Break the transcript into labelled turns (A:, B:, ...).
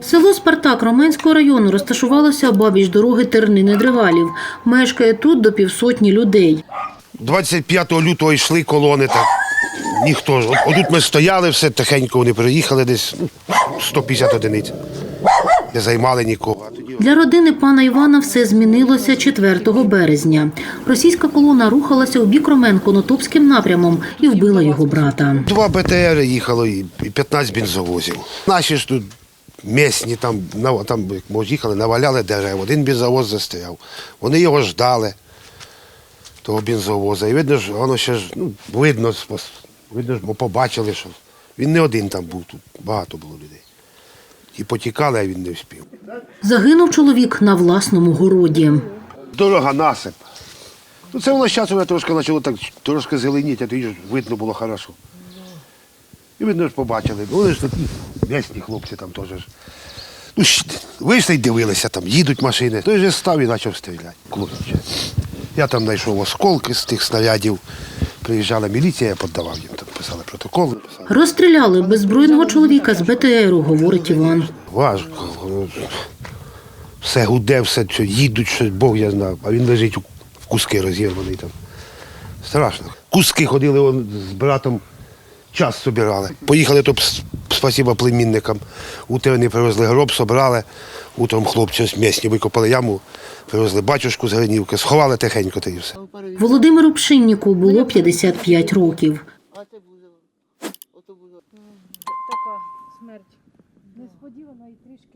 A: Село Спартак Роменського району розташувалося обабіч дороги Тернини Дригалів. Мешкає тут до півсотні людей.
B: 25 лютого йшли колони, так ніхто ж. Отут ми стояли, все тихенько вони приїхали десь ну, 150 одиниць. Не займали нікого.
A: Для родини пана Івана все змінилося 4 березня. Російська колона рухалася у бік Ромен-Конотопським напрямом і вбила його брата.
B: два БТР їхало і і 15 бензовозів. Наші ж тут місні, там, нав- там їхали, наваляли дерев, один бензовоз застряв. Вони його ждали, того бензовоза. І видно ж, воно ще ж, ну, видно, видно ж, ми побачили, що він не один там був, тут багато було людей. І потікали, а він не вспів.
A: Загинув чоловік на власному городі.
B: Дорога насип. Ну це воно зараз трошки почало так трошки зеленіти, а тоді видно було хорошо. І видно ж побачили. Ну, Вони ж такі м'ясні хлопці там теж. ж. Ну, вийшли й дивилися, там їдуть машини. Той же став і почав стріляти. Клубче. Я там знайшов осколки з тих снарядів. Приїжджала міліція, я піддавав їм, там писали протоколи.
A: Розстріляли беззбройного чоловіка з БТРу, говорить Іван.
B: Важко. Все гуде, все що їдуть, щось Бог я знав. А він лежить в куски розірваний там. Страшно. Куски ходили он, з братом, час собирали. Поїхали то спасіба племінникам. Утром вони привезли гроб, собрали. Утром хлопці з місні викопали яму, привезли батюшку з Гринівки, сховали тихенько та і все.
A: Володимиру Пшинніку було 55 років.
C: Така смерть несподівана і трішки.